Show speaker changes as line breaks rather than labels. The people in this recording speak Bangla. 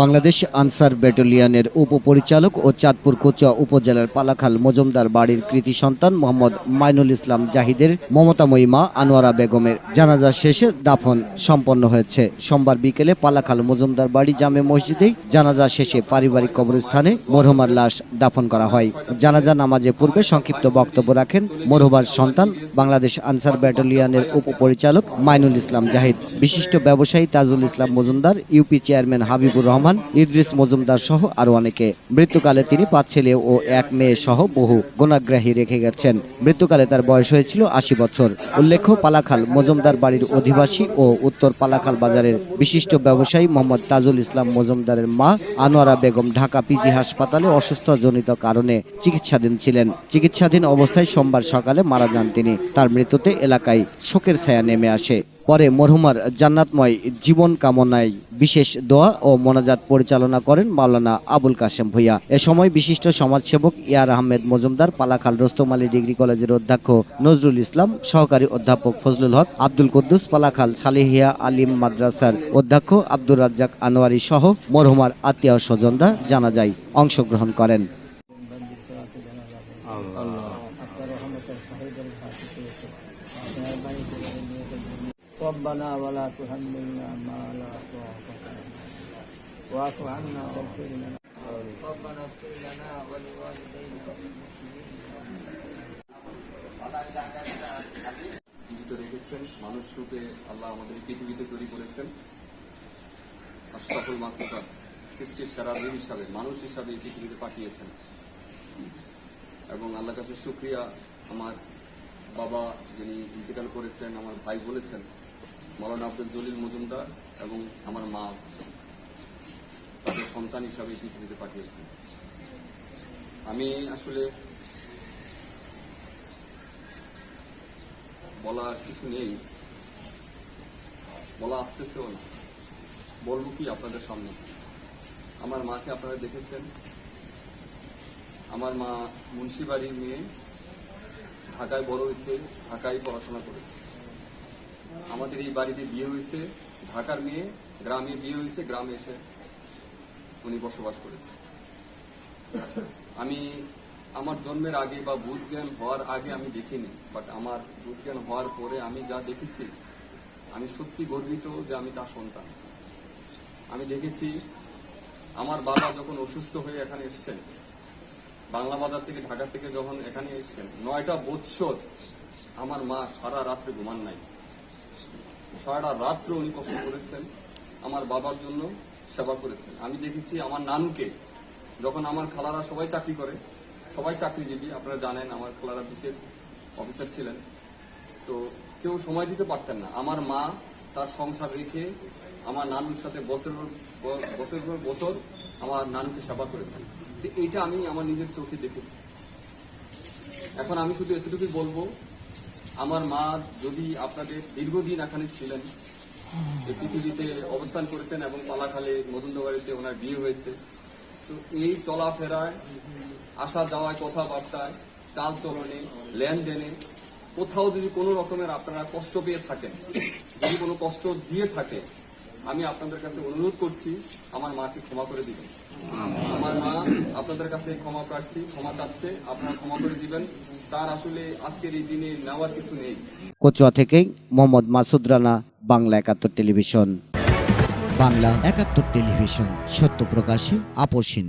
বাংলাদেশ আনসার ব্যাটালিয়নের উপপরিচালক ও চাঁদপুর কোচুয়া উপজেলার পালাখাল মজুমদার বাড়ির কৃতি সন্তান মোহাম্মদ মাইনুল ইসলাম জাহিদের মমতাময়ী মা আনোয়ারা বেগমের জানাজা শেষে দাফন সম্পন্ন হয়েছে। সোমবার বিকেলে পালাখাল মজুমদার বাড়ি জামে মসজিদেই জানাজা শেষে পারিবারিক কবরস্থানে মরহুমার লাশ দাফন করা হয়। জানাজা নামাজে পূর্বে সংক্ষিপ্ত বক্তব্য রাখেন মরহুমার সন্তান বাংলাদেশ আনসার ব্যাটালিয়নের উপপরিচালক মাইনুল ইসলাম জাহিদ। বিশিষ্ট ব্যবসায়ী তাজুল ইসলাম মজুমদার, ইউপি চেয়ারম্যান হাবিবুর রহমান ইদ্রিস মজুমদার সহ আরও অনেকে। মৃত্যুকালে তিনি পাঁচ ছেলে ও এক মেয়ে সহ বহু গুণাগ্রাহী রেখে গেছেন। মৃত্যুকালে তার বয়স হয়েছিল আশি বছর। উল্লেখ্য, পালাখাল মজুমদার বাড়ির অধিবাসী ও উত্তর পালাখাল বাজারের বিশিষ্ট ব্যবসায়ী মোহাম্মদ তাজুল ইসলাম মজুমদারের মা আনোয়ারা বেগম ঢাকা পিজি হাসপাতালে অসুস্থজনিত কারণে চিকিৎসাধীন ছিলেন। চিকিৎসাধীন অবস্থায় সোমবার সকালে মারা যান তিনি। তার মৃত্যুতে এলাকায় শোকের ছায়া নেমে আসে। পরে মরহুমার জান্নাতময় জীবন কামনায় বিশেষ দোয়া ও মোনাজাত পরিচালনা করেন মাওলানা আবুল কাশেম ভুইয়া। এ সময় বিশিষ্ট সমাজসেবক ইয়ার আহমেদ মজুমদার, পালাখাল রোস্তম ডিগ্রি কলেজের অধ্যক্ষ নজরুল ইসলাম, সহকারী অধ্যাপক ফজলুল হক, আব্দুল কুদ্দুস, পালাখাল সালেহিয়া আলিম মাদ্রাসার অধ্যক্ষ আব্দুর রাজ্জাক আনোয়ারি সহ মরহুমার আত্মীয় স্বজনরা জানা যায় অংশগ্রহণ করেন।
ربنا ولا تحملنا ما لا طاقة لنا واعف عنا واغفر لنا ربنا اغفر لنا ولوالدينا
জীবিত রেখেছেন মানুষ রূপে আল্লাহ আমাদের এই পৃথিবীতে তৈরি করেছেন আর সকল মাতৃকা সৃষ্টির সারা বীর হিসাবে মানুষ হিসাবে এই পৃথিবীতে পাঠিয়েছেন এবং আল্লাহ কাছে শুক্রিয়া আমার বাবা যিনি ইন্তেকাল করেছেন আমার ভাই বলেছেন মৌলানা আব্দুল জলিল মজুমদার এবং আমার মা তাদের সন্তান হিসাবে পৃথিবীতে পাঠিয়েছেন। আমি আসলে বলার কিছু নেই, বলা আসতেছেও না। বলব কি আপনাদের সামনে? আমার মাকে আপনারা দেখেছেন? আমার মা মুন্সিবাড়ির মেয়ে, ঢাকায় বড় হয়েছে, ঢাকায় পড়াশোনা করেছে। আমাদের এই বাড়িতে বিয়ে হয়েছে, ঢাকার মেয়ে, গ্রামে বিয়ে হয়েছে, গ্রামে এসে উনি বসবাস করেছে আমি, আমার জন্মের আগে বা বুঝ জ্ঞান হওয়ার আগে আমি দেখিনি বাট আমার বুঝ জ্ঞান হওয়ার পরে আমি যা দেখেছি, আমি সত্যি গর্বিত যে আমি তার সন্তান। আমি দেখেছি, আমার বাবা যখন অসুস্থ হয়ে এখানে এসছেন, বাংলা বাজার থেকে ঢাকা থেকে যখন এখানে এসছেন, নয়টা বৎসর আমার মা সারা রাত্রে ঘুমান নাই। সারা রাত্র উনি কষ্ট করেছেন, আমার বাবার জন্য সেবা করেছেন। আমি দেখেছি আমার নানুকে, যখন আমার খালারা সবাই চাকরি করে, সবাই চাকরিজীবী, আপনারা জানেন আমার খালারা বিশেষ অফিসার ছিলেন, তো কেউ সময় দিতে পারতেন না। আমার মা তার সংসার রেখে আমার নানুর সাথে বছর বছর পর বছর আমার নানুকে সেবা করেছেন। তো এইটা আমি আমার নিজের চোখে দেখেছি। এখন আমি শুধু এতটুকুই বলব আমার মা যদি আপনাদের দীর্ঘদিন এখানে ছিলেন পৃথিবীতে অবস্থান করেছেন এবং পালাখালে মজুমদাবাড়িতে ওনার বিয়ে হয়েছে, তো এই চলাফেরায়, আসা যাওয়ায়, কথাবার্তায় চাল চলনে লেনদেনে কোথাও যদি কোনো রকমের আপনারা কষ্ট পেয়ে থাকেন, যদি কোনো কষ্ট দিয়ে থাকে আমি আপনাদের কাছে অনুরোধ করছি আমার মাকে ক্ষমা করে দিবেন। আমার মা আপনাদের কাছে ক্ষমা প্রার্থী ক্ষমা চাচ্ছে আপনারা ক্ষমা করে দিবেন। তার আসলে আজকের এই দিনে নেওয়ার কিছু নেই।
কোচুয়া থেকে মোহাম্মদ মাসুদ রানা বাংলা একাত্তর টেলিভিশন। বাংলা একাত্তর টেলিভিশন সত্য প্রকাশে আপোষহীন